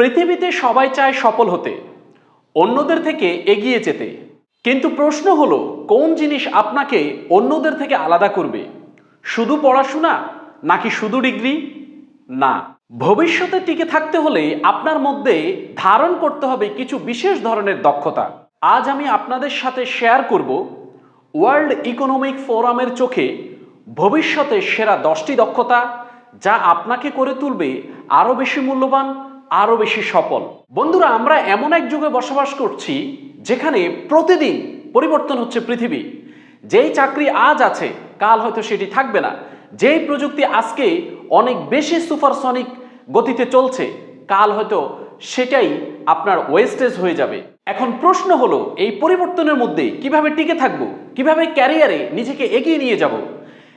পৃথিবীতে সবাই চায় সফল হতে, অন্যদের থেকে এগিয়ে যেতে। কিন্তু প্রশ্ন হলো, কোন জিনিস আপনাকে অন্যদের থেকে আলাদা করবে? শুধু পড়াশোনা নাকি শুধু ডিগ্রি? না। ভবিষ্যতে টিকে থাকতে হলে আপনার মধ্যে ধারণ করতে হবে কিছু বিশেষ ধরনের দক্ষতা। আজ আমি আপনাদের সাথে শেয়ার করব ওয়ার্ল্ড ইকোনমিক ফোরামের চোখে ভবিষ্যতে সেরা দশটি দক্ষতা, যা আপনাকে করে তুলবে আরও বেশি মূল্যবান আরও বেশি সফল। বন্ধুরা, আমরা এমন এক যুগে বসবাস করছি যেখানে প্রতিদিন পরিবর্তন হচ্ছে পৃথিবী। যেই চাকরি আজ আছে, কাল হয়তো সেটি থাকবে না। যেই প্রযুক্তি আজকে অনেক বেশি সুপারসনিক গতিতে চলছে, কাল হয়তো সেটাই আপনার ওয়েস্টেজ হয়ে যাবে। এখন প্রশ্ন হলো, এই পরিবর্তনের মধ্যে কীভাবে টিকে থাকব? কীভাবে ক্যারিয়ারে নিজেকে এগিয়ে নিয়ে যাব?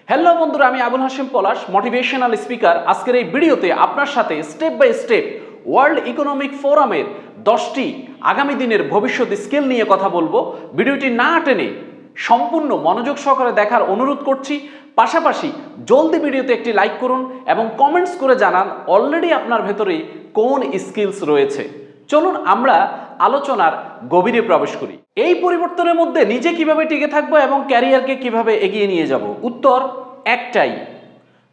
হ্যালো বন্ধুরা, আমি আবুল হাসিম পলাশ মোটিভেশনাল স্পিকার আজকের এই ভিডিওতে আপনার সাথে step by step world economic ফোরামের দশটি আগামী দিনের ভবিষ্যৎ স্কিল নিয়ে কথা বলব। ভিডিওটি না টেনে সম্পূর্ণ মনোযোগ সহকারে দেখার অনুরোধ করছি। পাশাপাশি জলদি ভিডিওতে একটি লাইক করুন এবং কমেন্টস করে জানান অলরেডি আপনার ভেতরে কোন স্কিলস রয়েছে। চলুন আমরা আলোচনার গভীরে প্রবেশ করি। এই পরিবর্তনের মধ্যে নিজে কীভাবে টিকে থাকব এবং ক্যারিয়ারকে কীভাবে এগিয়ে নিয়ে যাব? উত্তর একটাই,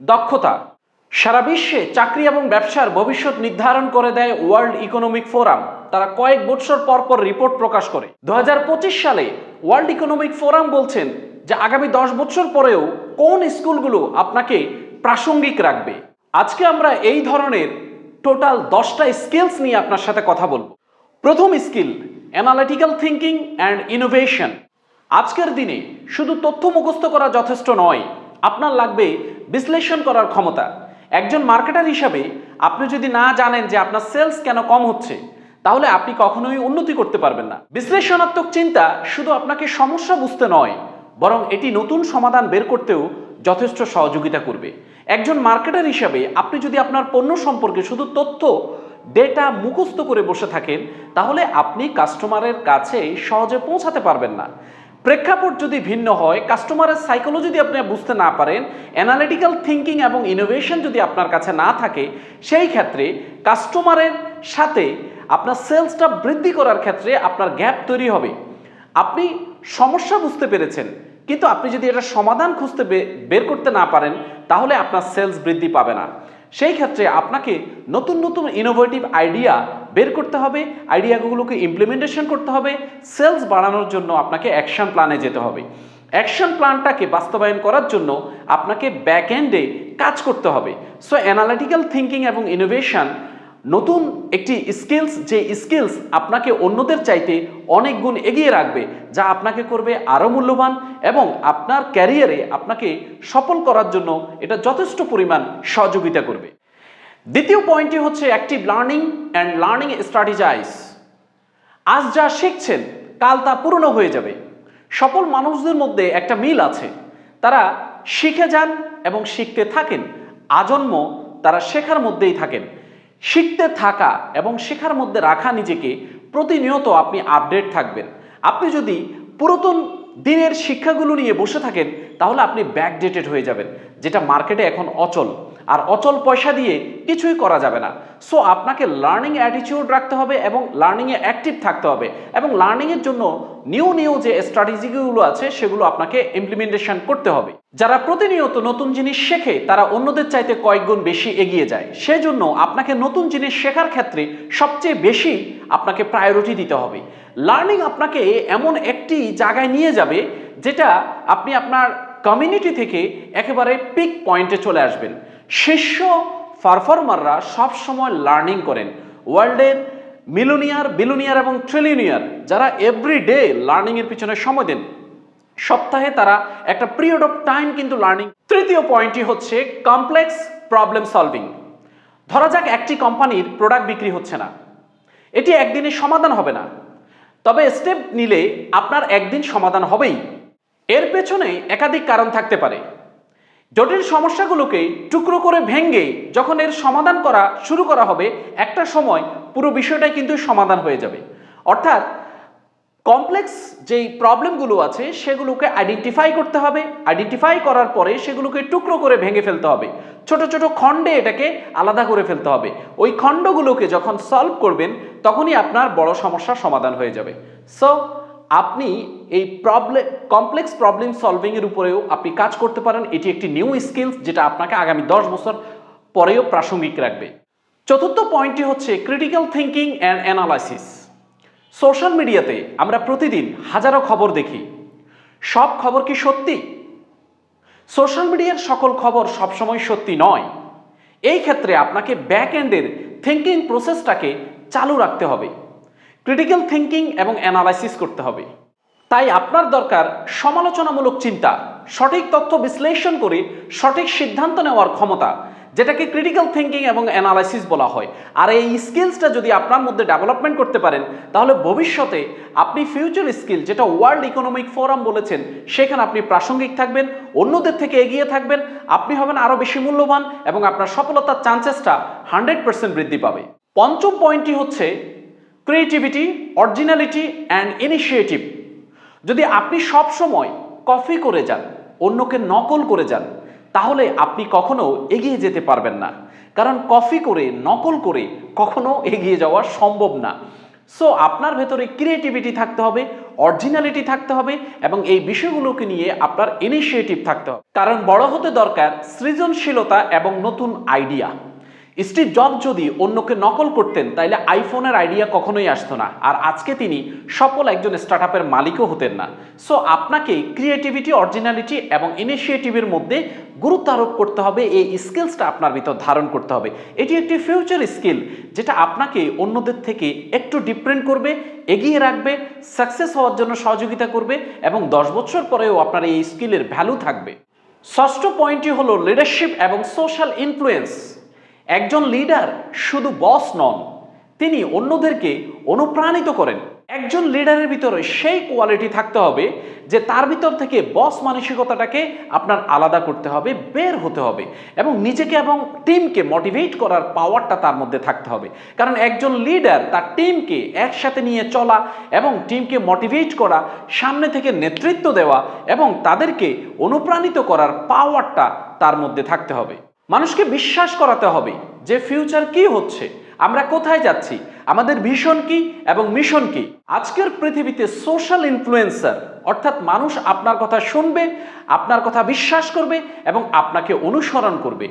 দক্ষতা। সারা বিশ্বে চাকরি এবং ব্যবসার ভবিষ্যৎ নির্ধারণ করে দেয় ওয়ার্ল্ড ইকোনমিক ফোরাম। তারা কয়েক বছর পর পর রিপোর্ট প্রকাশ করে। দু হাজার পঁচিশ সালে ওয়ার্ল্ড ইকোনমিক ফোরাম বলছেন যে আগামী দশ বছর পরেও কোন স্কুলগুলো আপনাকে প্রাসঙ্গিক রাখবে। আজকে আমরা এই ধরনের টোটাল দশটা স্কিলস নিয়ে আপনার সাথে কথা বলব। প্রথম skill analytical thinking and innovation আজকের দিনে শুধু তথ্য মুখস্থ করা যথেষ্ট নয়, আপনার লাগবে বিশ্লেষণ করার ক্ষমতা। একজন মার্কেটার হিসাবে আপনি যদি না জানেন যে আপনার সেলস কেন কম হচ্ছে, তাহলে আপনি কখনোই উন্নতি করতে পারবেন না। বিশ্লেষণাত্মক চিন্তা শুধু আপনাকে সমস্যা বুঝতে নয়, বরং এটি নতুন সমাধান বের করতেও যথেষ্ট সহযোগিতা করবে। একজন মার্কেটার হিসাবে আপনি যদি আপনার পণ্য সম্পর্কে শুধু তথ্য, ডেটা মুখস্থ করে বসে থাকেন, তাহলে আপনি কাস্টমারের কাছে সহজে পৌঁছাতে পারবেন না। প্রেক্ষাপট যদি ভিন্ন হয় কাস্টমারের সাইকোলজি যদি আপনি বুঝতে না পারেন অ্যানালিটিক্যাল থিঙ্কিং এবং ইনোভেশন যদি আপনার কাছে না থাকে, সেই ক্ষেত্রে কাস্টমারের সাথে আপনার সেলসটা বৃদ্ধি করার ক্ষেত্রে আপনার গ্যাপ তৈরি হবে। আপনি সমস্যা বুঝতে পেরেছেন, কিন্তু আপনি যদি এটা সমাধান খুঁজতে বের করতে না পারেন, তাহলে আপনার সেলস বৃদ্ধি পাবে না। সেই ক্ষেত্রে আপনাকে নতুন নতুন ইনোভেটিভ আইডিয়া বের করতে হবে, আইডিয়াগুলোকে ইমপ্লিমেন্টেশন করতে হবে সেলস বাড়ানোর জন্য আপনাকে অ্যাকশন প্ল্যানে যেতে হবে। অ্যাকশন প্ল্যানটাকে বাস্তবায়ন করার জন্য আপনাকে ব্যাক এন্ডে কাজ করতে হবে। সো অ্যানালিটিক্যাল থিঙ্কিং এবং ইনোভেশন নতুন একটি স্কিলস যে স্কিলস আপনাকে অন্যদের চাইতে অনেক গুণ এগিয়ে রাখবে, যা আপনাকে করবে আরও মূল্যবান এবং আপনার ক্যারিয়ারে আপনাকে সফল করার জন্য এটা যথেষ্ট পরিমাণ সহযোগিতা করবে। দ্বিতীয় পয়েন্টটি হচ্ছে active learning and learning strategize আজ যা শিখছেন, কাল তা পুরনো হয়ে যাবে। সফল মানুষদের মধ্যে একটা মিল আছে। তারা শিখে যান এবং শিখতে থাকেন। আজন্ম তারা শেখার মধ্যেই থাকেন। শিখতে থাকা এবং শেখার মধ্যে রাখা নিজেকে প্রতিনিয়ত আপনি আপডেট থাকবেন। আপনি যদি পুরাতন দিনের শিক্ষাগুলো নিয়ে বসে থাকেন, তাহলে আপনি ব্যাকডেটেড হয়ে যাবেন, যেটা মার্কেটে এখন অচল। আর অচল পয়সা দিয়ে কিছুই করা যাবে না। সো আপনাকে লার্নিং অ্যাটিটিউড রাখতে হবে এবং লার্নিংয়ে অ্যাক্টিভ থাকতে হবে এবং লার্নিংয়ের জন্য নিউ নিউ যে স্ট্র্যাটেজিগুলো আছে, সেগুলো আপনাকে ইমপ্লিমেন্টেশন করতে হবে। যারা প্রতিনিয়ত নতুন জিনিস শেখে, তারা অন্যদের চাইতে কয়েকগুণ বেশি এগিয়ে যায়। সেজন্য আপনাকে নতুন জিনিস শেখার ক্ষেত্রে সবচেয়ে বেশি আপনাকে প্রায়োরিটি দিতে হবে। লার্নিং আপনাকে এমন একটি জায়গায় নিয়ে যাবে, যেটা আপনি আপনার কমিউনিটি থেকে একেবারে পিক পয়েন্টে চলে আসবেন। শীর্ষ পারফর্মাররা সবসময় লার্নিং করেন। ওয়ার্ল্ডের মিলোনিয়ার বিলোনিয়ার এবং ট্রিলিয়নিয়ার যারা এভরি ডে লার্নিংয়ের পিছনে সময় দেন। সপ্তাহে তারা একটা পিরিয়ড অফ টাইম কিন্তু লার্নিং তৃতীয় পয়েন্টটি হচ্ছে কমপ্লেক্স প্রবলেম সলভিং ধরা যাক একটি কোম্পানির প্রোডাক্ট বিক্রি হচ্ছে না। এটি একদিনে সমাধান হবে না। তবে স্টেপ নিলে আপনার একদিন সমাধান হবেই। এর পেছনে একাধিক কারণ থাকতে পারে। জটিল সমস্যাগুলোকে টুকরো করে ভেঙ্গে যখন এর সমাধান করা শুরু করা হবে, একটা সময় পুরো বিষয়টাই কিন্তু সমাধান হয়ে যাবে। অর্থাৎ কমপ্লেক্স যেই প্রবলেমগুলো আছে, সেগুলোকে আইডেন্টিফাই করতে হবে। আইডেন্টিফাই করার পরে সেগুলোকে টুকরো করে ভেঙে ফেলতে হবে। ছোট ছোট খণ্ডে এটাকে আলাদা করে ফেলতে হবে। ওই খণ্ডগুলোকে যখন সলভ করবেন, তখনই আপনার বড় সমস্যার সমাধান হয়ে যাবে। সো আপনি এই প্রবলেম কমপ্লেক্স প্রবলেম সলভিংয়ের উপরেও আপনি কাজ করতে পারেন। এটি একটি নিউ স্কিলস যেটা আপনাকে আগামী দশ বছর পরেও প্রাসঙ্গিক রাখবে। চতুর্থ পয়েন্টটি হচ্ছে critical thinking and analysis social মিডিয়াতে আমরা প্রতিদিন হাজারো খবর দেখি। সব খবর কি সত্যি? সোশ্যাল মিডিয়ার সকল খবর সবসময় সত্যি নয়। এই ক্ষেত্রে আপনাকে ব্যাক এন্ডের থিঙ্কিং প্রসেসটাকে চালু রাখতে হবে। ক্রিটিক্যাল থিঙ্কিং এবং অ্যানালাইসিস করতে হবে। তাই আপনার দরকার সমালোচনামূলক চিন্তা, সঠিক তথ্য বিশ্লেষণ করে সঠিক সিদ্ধান্ত নেওয়ার ক্ষমতা, যেটাকে ক্রিটিক্যাল থিঙ্কিং এবং অ্যানালাইসিস বলা হয়। আর এই স্কিলসটা যদি আপনার মধ্যে ডেভেলপমেন্ট করতে পারেন, তাহলে ভবিষ্যতে আপনি ফিউচার স্কিল যেটা ওয়ার্ল্ড ইকোনমিক ফোরাম বলেছেন, সেখানে আপনি প্রাসঙ্গিক থাকবেন, অন্যদের থেকে এগিয়ে থাকবেন, আপনি হবেন আরও বেশি মূল্যবান এবং আপনার সফলতার চান্সেসটা হান্ড্রেড পার্সেন্ট বৃদ্ধি পাবে। পঞ্চম পয়েন্টটি হচ্ছে ক্রিয়েটিভিটি অরিজিনালিটি অ্যান্ড ইনিশিয়েটিভ যদি আপনি সব সময় করে যান, অন্যকে নকল করে যান, তাহলে আপনি কখনো এগিয়ে যেতে পারবেন না। কারণ কপি করে, নকল করে কখনো এগিয়ে যাওয়া সম্ভব না। সো আপনার ভেতরে ক্রিয়েটিভিটি থাকতে হবে অরিজিনালিটি থাকতে হবে এবং এই বিষয়গুলোকে নিয়ে আপনার ইনিশিয়েটিভ থাকতে হবে। কারণ বড় হতে দরকার সৃজনশীলতা এবং নতুন আইডিয়া স্টিভ জব যদি অন্যকে নকল করতেন, তাইলে আইফোনের আইডিয়া কখনোই আসতো না। আর আজকে তিনি সফল একজন স্টার্টআপের মালিকও হতেন না। সো আপনাকে ক্রিয়েটিভিটি, অরিজিনালিটি এবং ইনিশিয়েটিভের মধ্যে গুরুত্ব আরোপ করতে হবে, এই স্কিলসটা আপনার ভিতর ধারণ করতে হবে। এটি একটি ফিউচার স্কিল, যেটা আপনাকে অন্যদের থেকে একটু ডিফারেন্ট করবে, এগিয়ে রাখবে, সাকসেস হওয়ার জন্য সহযোগিতা করবে এবং দশ বছর পরেও আপনার এই স্কিলের ভ্যালু থাকবে। ষষ্ঠ পয়েন্টটি হলো লিডারশিপ এবং সোশ্যাল ইনফ্লুয়েন্স। একজন লিডার শুধু বস নন, তিনি অন্যদেরকে অনুপ্রাণিত করেন। একজন লিডারের ভিতরে সেই কোয়ালিটি থাকতে হবে যে তার ভিতর থেকে বস মানসিকতাটাকে আপনার আলাদা করতে হবে, বের হতে হবে এবং নিজেকে এবং টিমকে মোটিভেট করার পাওয়ারটা তার মধ্যে থাকতে হবে। কারণ একজন লিডার তার টিমকে একসাথে নিয়ে চলা এবং টিমকে মোটিভেট করা, সামনে থেকে নেতৃত্ব দেওয়া এবং তাদেরকে অনুপ্রাণিত করার পাওয়ারটা তার মধ্যে থাকতে হবে। মানুষকে বিশ্বাস করাতে হবে যে ফিউচার কি হচ্ছে, আমরা কোথায় যাচ্ছি, আমাদের ভিশন কি এবং মিশন কি। আজকের পৃথিবীতে সোশ্যাল ইনফ্লুয়েন্সার অর্থাৎ মানুষ আপনার কথা শুনবে, আপনার কথা বিশ্বাস করবে এবং আপনাকে অনুসরণ করবে।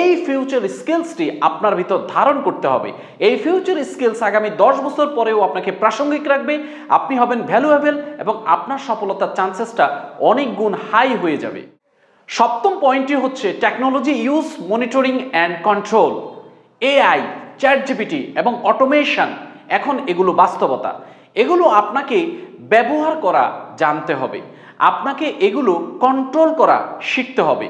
এই ফিউচার স্কিলসটি আপনার ভিতর ধারণ করতে হবে। এই ফিউচার স্কিলস আগামী দশ বছর পরেও আপনাকে প্রাসঙ্গিক রাখবে, আপনি হবেন ভ্যালুয়েবল এবং আপনার সফলতার চান্সেসটা অনেক গুণ হাই হয়ে যাবে। সপ্তম পয়েন্টটি হচ্ছে technology use monitoring and control AI chat GPT এবং অটোমেশন এখন এগুলো বাস্তবতা। এগুলো আপনাকে ব্যবহার করা জানতে হবে। আপনাকে এগুলো কন্ট্রোল করা শিখতে হবে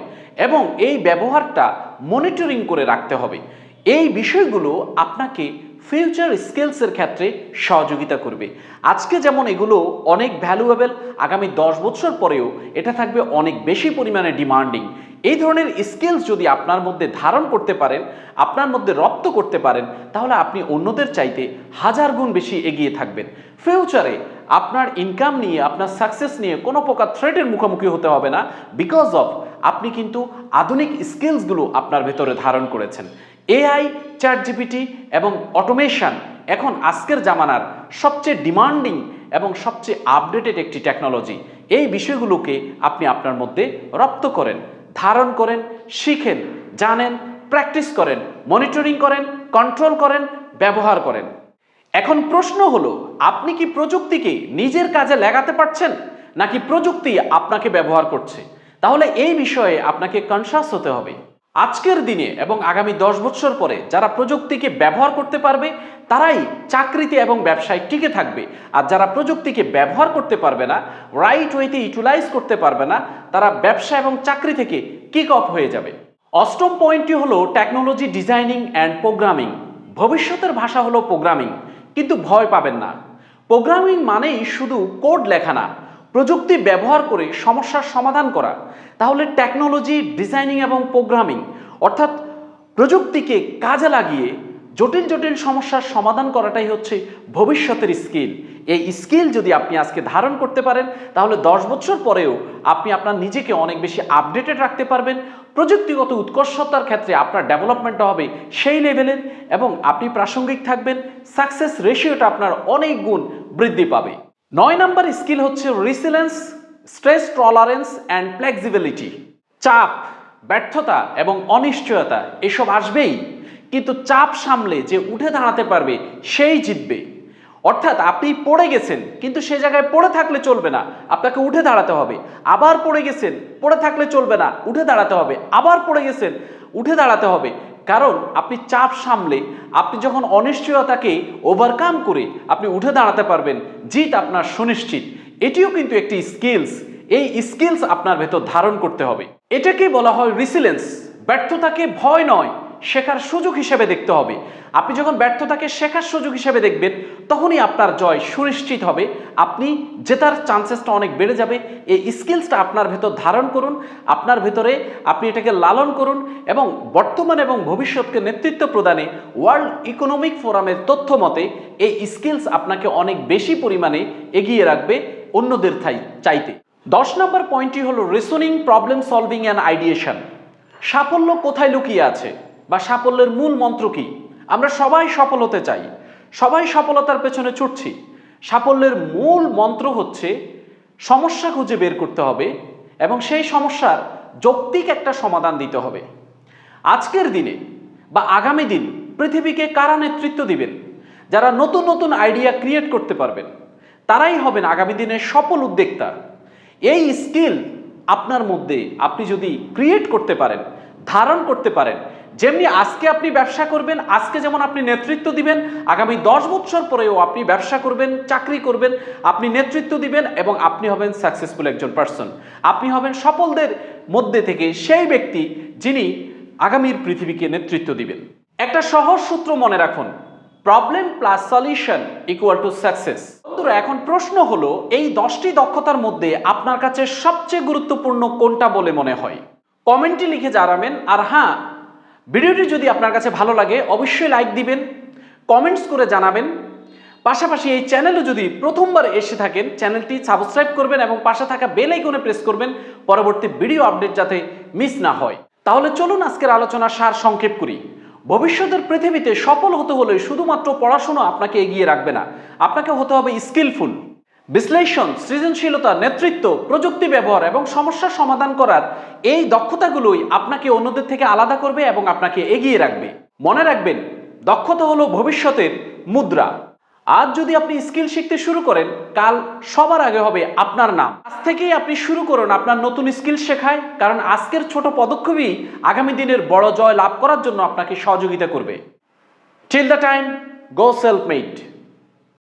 এবং এই ব্যবহারটা মনিটরিং করে রাখতে হবে। এই বিষয়গুলো আপনাকে ফিউচার স্কিলসের ক্ষেত্রে সহযোগিতা করবে। আজকে যেমন এগুলো অনেক ভ্যালুয়েবল আগামী দশ বছর পরেও এটা থাকবে অনেক বেশি পরিমাণে ডিমান্ডিং এই ধরনের স্কিলস যদি আপনার মধ্যে ধারণ করতে পারেন, আপনার মধ্যে রপ্ত করতে পারেন, তাহলে আপনি অন্যদের চাইতে হাজার গুণ বেশি এগিয়ে থাকবেন। ফিউচারে আপনার ইনকাম নিয়ে, আপনার সাকসেস নিয়ে কোনো প্রকার থ্রেটের মুখোমুখি হতে হবে না। বিকজ অফ আপনি কিন্তু আধুনিক স্কিলসগুলো আপনার ভেতরে ধারণ করেছেন। এআই চ্যাট জিপিটি এবং অটোমেশন এখন আজকের জামানার সবচেয়ে ডিমান্ডিং এবং সবচেয়ে আপডেটেড একটি টেকনোলজি। এই বিষয়গুলোকে আপনি আপনার মধ্যে রপ্ত করেন, ধারণ করেন, শিখেন, জানেন, প্র্যাকটিস করেন, মনিটরিং করেন, কন্ট্রোল করেন, ব্যবহার করেন। এখন প্রশ্ন হলো, আপনি কি প্রযুক্তিকে নিজের কাজে লাগাতে পারছেন, নাকি প্রযুক্তি আপনাকে ব্যবহার করছে? তাহলে এই বিষয়ে আপনাকে কনসাস হতে হবে। আজকের দিনে এবং আগামী দশ বছর পরে যারা প্রযুক্তিকে ব্যবহার করতে পারবে, তারাই চাকরিতে এবং ব্যবসায় টিকে থাকবে। আর যারা প্রযুক্তিকে ব্যবহার করতে পারবে না রাইট ওয়েতে ইউটিলাইজ করতে পারবে না, তারা ব্যবসা এবং চাকরি থেকে কিক অফ হয়ে যাবে। অষ্টম পয়েন্টটি হলো টেকনোলজি ডিজাইনিং অ্যান্ড প্রোগ্রামিং ভবিষ্যতের ভাষা হলো প্রোগ্রামিং কিন্তু ভয় পাবেন না। প্রোগ্রামিং মানেই শুধু কোড লেখা না প্রযুক্তি ব্যবহার করে সমস্যার সমাধান করা, তাহলে টেকনোলজি ডিজাইনিং এবং প্রোগ্রামিং অর্থাৎ প্রযুক্তিকে কাজে লাগিয়ে জটিল জটিল সমস্যার সমাধান করাটাই হচ্ছে ভবিষ্যতের স্কিল। এই স্কিল যদি আপনি আজকে ধারণ করতে পারেন, তাহলে দশ বছর পরেও আপনি আপনার নিজেকে অনেক বেশি আপডেটেড রাখতে পারবেন। প্রযুক্তিগত উৎকর্ষতার ক্ষেত্রে আপনার ডেভেলপমেন্টটা হবে সেই লেভেলের এবং আপনি প্রাসঙ্গিক থাকবেন সাকসেস রেশিওটা আপনার অনেক গুণ বৃদ্ধি পাবে। নয় নাম্বার স্কিল হচ্ছে resilience stress tolerance and flexibility চাপ, ব্যর্থতা এবং অনিশ্চয়তা, এসব আসবেই। কিন্তু চাপ সামলে যে উঠে দাঁড়াতে পারবে, সেই জিতবে। অর্থাৎ আপনি পড়ে গেছেন, কিন্তু সে জায়গায় পড়ে থাকলে চলবে না, আপনাকে উঠে দাঁড়াতে হবে। আবার পড়ে গেছেন, পড়ে থাকলে চলবে না, উঠে দাঁড়াতে হবে। আবার পড়ে গেছেন, উঠে দাঁড়াতে হবে। কারণ আপনি চাপ সামলে, আপনি যখন অনিশ্চয়তাকে ওভারকাম করে আপনি উঠে দাঁড়াতে পারবেন, জিত আপনার সুনিশ্চিত। এটিও কিন্তু একটি স্কিলস এই স্কিলস আপনার ভেতর ধারণ করতে হবে। এটাকে বলা হয় রিসিলেন্স ব্যর্থতাকে ভয় নয়। শেখার সুযোগ হিসেবে দেখতে হবে। আপনি যখন ব্যর্থতাকে শেখার সুযোগ হিসেবে দেখবেন, তখনই আপনার জয় সুনিশ্চিত হবে। আপনি জেতার চান্সেসটা অনেক বেড়ে যাবে। এই স্কিলসটা আপনার ভেতর ধারণ করুন। আপনার ভেতরে আপনি এটাকে লালন করুন এবং বর্তমান এবং ভবিষ্যৎকে নেতৃত্ব প্রদানে ওয়ার্ল্ড ইকোনমিক ফোরামের তথ্য মতে, এই স্কিলস আপনাকে অনেক বেশি পরিমাণে এগিয়ে রাখবে অন্যদের চাইতে। দশ নম্বর পয়েন্টটি হলো reasoning problem solving and ideation সাফল্য কোথায় লুকিয়ে আছে? বা সাফল্যের মূল মন্ত্র কি? আমরা সবাই সফল হতে চাই। সবাই সফলতার পেছনে ছুটছি। সাফল্যের মূল মন্ত্র হচ্ছে সমস্যা খুঁজে বের করতে হবে এবং সেই সমস্যার যৌক্তিক একটা সমাধান দিতে হবে। আজকের দিনে বা আগামী দিন পৃথিবীকে কারা নেতৃত্ব দিবেন? যারা নতুন নতুন আইডিয়া ক্রিয়েট করতে পারবেন, তারাই হবেন আগামী দিনের সফল উদ্যোক্তা। এই স্কিল আপনার মধ্যে আপনি যদি ক্রিয়েট করতে পারেন, ধারণ করতে পারেন যেমনি আজকে আপনি ব্যবসা করবেন, আজকে যেমন আপনি নেতৃত্ব দিবেন, আগামী দশ বছর পরেও আপনি ব্যবসা করবেন, চাকরি করবেন, আপনি নেতৃত্ব দিবেন এবং আপনি হবেন সাকসেসফুল একজন পার্সন আপনি হবেন সফলদের মধ্যে থেকে সেই ব্যক্তি যিনি আগামীর পৃথিবীকে নেতৃত্ব দিবেন। একটা সহজ সূত্র মনে রাখুন problem plus solution equal to success বন্ধুরা, এখন প্রশ্ন হলো, এই দশটি দক্ষতার মধ্যে আপনার কাছে সবচেয়ে গুরুত্বপূর্ণ কোনটা বলে মনে হয়? কমেন্টে লিখে জানাবেন, আর হ্যাঁ ভিডিওটি যদি আপনার কাছে ভালো লাগে, অবশ্যই লাইক দিবেন কমেন্টস করে জানাবেন। পাশাপাশি এই চ্যানেলে যদি প্রথমবার এসে থাকেন চ্যানেলটি সাবস্ক্রাইব করবেন এবং পাশে থাকা বেল আইকনে প্রেস করবেন, পরবর্তী ভিডিও আপডেট যাতে মিস না হয়। তাহলে চলুন আজকের আলোচনা সার সংক্ষেপ করি। ভবিষ্যতের পৃথিবীতে সফল হতে হলে শুধুমাত্র পড়াশোনা আপনাকে এগিয়ে রাখবে না, আপনাকে হতে হবে স্কিলফুল বিশ্লেষণ, সৃজনশীলতা, নেতৃত্ব, প্রযুক্তি ব্যবহার এবং সমস্যার সমাধান করার এই দক্ষতাগুলোই আপনাকে অন্যদের থেকে আলাদা করবে এবং আপনাকে এগিয়ে রাখবে। মনে রাখবেন, দক্ষতা হলো ভবিষ্যতের মুদ্রা। আজ যদি আপনি স্কিল শিখতে শুরু করেন, কাল সবার আগে হবে আপনার নাম। আজ থেকেই আপনি শুরু করুন আপনার নতুন স্কিল শেখায়, কারণ আজকের ছোট পদক্ষেপই আগামী দিনের বড় জয় লাভ করার জন্য আপনাকে সহযোগিতা করবে। Till the time go self made